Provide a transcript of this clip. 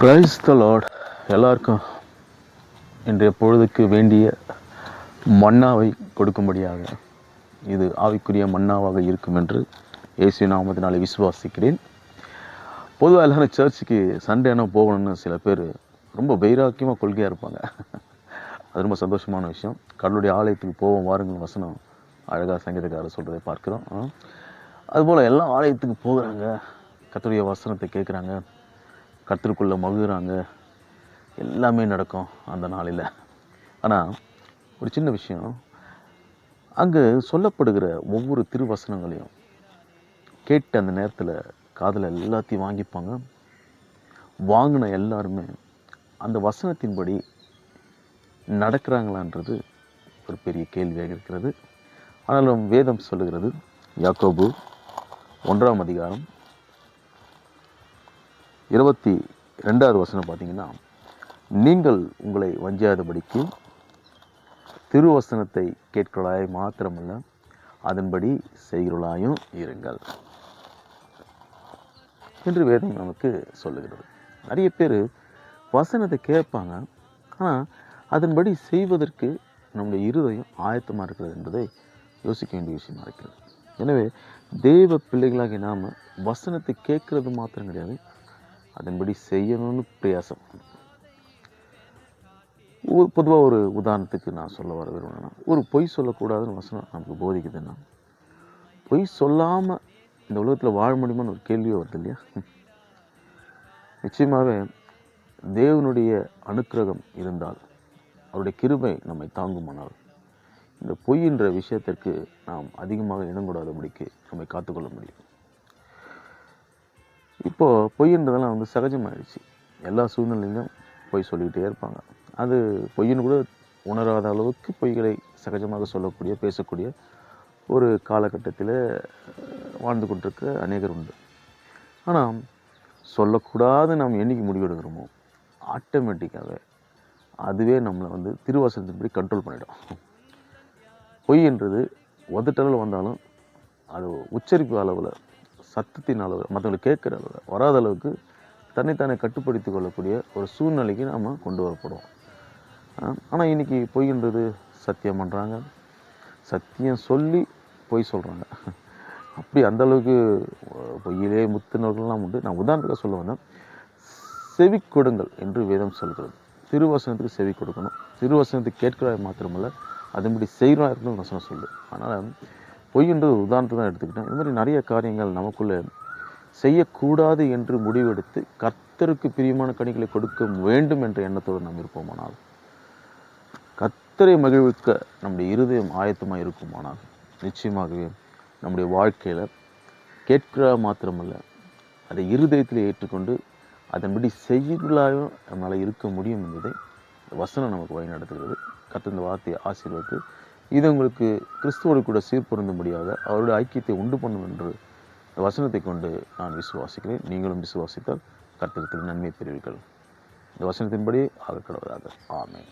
Praise the Lord எல்லாருக்கும் இன்றைய பொழுதுக்கு வேண்டிய மன்னாவை கொடுக்கும்படியாக இது ஆவிக்குரிய மன்னாவாக இருக்கும் என்று இயேசு நாமத்தினாலே விசுவாசிக்கிறேன். பொதுவாக எல்லாரும் சர்ச்சுக்கு சண்டே என்ன போகணும்னு சில பேர் ரொம்ப வைராக்கியமாக கொள்கையாக இருப்பாங்க. அது ரொம்ப சந்தோஷமான விஷயம். கடலுடைய ஆலயத்துக்கு போவோம் வாருங்கள் வசனம் அழகாக சங்கீதக்காரர் சொல்கிறதை பார்க்குறோம். அதுபோல் எல்லா ஆலயத்துக்கு போகிறாங்க. கத்துடைய வசனத்தை கேட்குறாங்க. கத்திற்குள்ளே மகுகிறாங்க எல்லாமே நடக்கும் அந்த நாளில். ஆனால் ஒரு சின்ன விஷயம். அங்கே சொல்லப்படுகிற ஒவ்வொரு திருவசனங்களையும் கேட்ட அந்த நேரத்தில் காதில் எல்லாத்தையும் வாங்கிப்பாங்க. வாங்கின எல்லாருமே அந்த வசனத்தின்படி நடக்கிறாங்களான்றது ஒரு பெரிய கேள்வியாக இருக்கிறது. ஆனாலும் வேதம் சொல்லுகிறது யாக்கோபு ஒன்றாம் அதிகாரம் இருபத்தி ரெண்டாவது வசனம் பார்த்தீங்கன்னா நீங்கள் உங்களை வஞ்சியாதபடிக்கு திருவசனத்தை கேட்கலாய் மாத்திரமல்ல அதன்படி செய்கிறவளாயும் இருங்கள். என்று வேதம் நமக்கு சொல்லுகிறது. நிறைய பேர் வசனத்தை கேட்பாங்க ஆனால் அதன்படி செய்வதற்கு நம்முடைய இருதயம் ஆயத்தமாக இருக்கிறது என்பதை யோசிக்க வேண்டிய விஷயமாக இருக்கிறது. எனவே தெய்வ பிள்ளைகளாகி நாம் வசனத்தை கேட்குறது மாத்திரம் கிடையாது அதன்படி செய்யணும்னு பிரயாசம். பொதுவாக ஒரு உதாரணத்துக்கு நான் சொல்ல வர விரும்பினேன்னா ஒரு பொய் சொல்லக்கூடாதுன்னு வசனம் நமக்கு போதிக்குதுன்னா பொய் சொல்லாமல் இந்த உலகத்தில் வாழ முடியுமான்னு ஒரு கேள்வி வருது இல்லையா? நிச்சயமாகவே தேவனுடைய அனுக்கிரகம் இருந்தால் அவருடைய கிருபை நம்மை தாங்குமானால் இந்த பொய் என்ற விஷயத்திற்கு நாம் அதிகமாக இடங்கூடாதபடிக்கு நம்மை காத்துக்கொள்ள முடியும். இப்போது பொய்ன்றதெல்லாம் வந்து சகஜமாயிடுச்சு. எல்லா சூழ்நிலையிலும் பொய் சொல்லிக்கிட்டே இருப்பாங்க. அது பொய்ன்னு கூட உணராத அளவுக்கு பொய்களை சகஜமாக சொல்லக்கூடிய பேசக்கூடிய ஒரு காலகட்டத்தில் வாழ்ந்து கொண்டிருக்க அநேகர் உண்டு. ஆனால் சொல்லக்கூடாது நாம் என்றைக்கு முடிவெடுக்கிறோமோ ஆட்டோமேட்டிக்காகவே அதுவே நம்மளை வந்து திருவாசனத்தின்படி கண்ட்ரோல் பண்ணிடும். பொய் என்றது உதட்டளவில் வந்தாலும் அது உச்சரிப்பு அளவில் சத்தத்தின் அளவில் மற்றவங்களுக்கு கேட்குற அளவில் வராத அளவுக்கு தன்னைத்தானே கட்டுப்படுத்தி கொள்ளக்கூடிய ஒரு சூழ்நிலைக்கு நாம் கொண்டு வரப்படுவோம் ஆனால் இன்றைக்கி பொய்ன்றது சத்தியம் பண்ணுறாங்க சத்தியம் சொல்லி பொய் சொல்கிறாங்க அப்படி அந்தளவுக்கு பொய்யிலே முத்தினவர்கள்லாம் உண்டு. நான் உதாரணத்துக்காக சொல்ல வந்தேன். செவி கொடுங்கள் என்று வேதம் சொல்கிறது. திருவசனத்துக்கு செவி கொடுக்கணும். திருவசனத்துக்கு கேட்கிறாய் மாத்திரமல்ல அதன்படி செய்கிறாய் இருக்கணும் வசனம் சொல்லு அதனால் பொய்ன்றது ஒரு உதாரணத்தை தான் எடுத்துக்கிட்டேன். இந்த மாதிரி நிறைய காரியங்கள் நமக்குள்ளே செய்யக்கூடாது என்று முடிவெடுத்து கர்த்தருக்கு பிரியமான கனிகளை கொடுக்க வேண்டும் என்ற எண்ணத்தோடு நாம் இருப்போமானால் கர்த்தரை மகிழ்விக்க நம்முடைய இருதயம் ஆயத்தமாக இருக்குமானால் நிச்சயமாகவே நம்முடைய வாழ்க்கையில் கேட்கிற மாத்திரமல்ல அதை இருதயத்தில் ஏற்றுக்கொண்டு அதன்படி செய்யலாயும் நம்மளால் இருக்க முடியும் என்பதை வசனம் நமக்கு வழிநடத்துகிறது. கர்த்தர் இந்த வார்த்தையை ஆசீர்வதித்து இது உங்களுக்கு கிறிஸ்துவோடு கூட சீர்பொருந்தும்படியாக அவருடைய ஐக்கியத்தை உண்டு பண்ணும் என்று வசனத்தை கொண்டு நான் விசுவாசிக்கிறேன். நீங்களும் விசுவாசித்தால் கர்த்தரத்தில் நன்மை பெறுவீர்கள் இந்த வசனத்தின்படி ஆகக்கடவதாக ஆமேன்.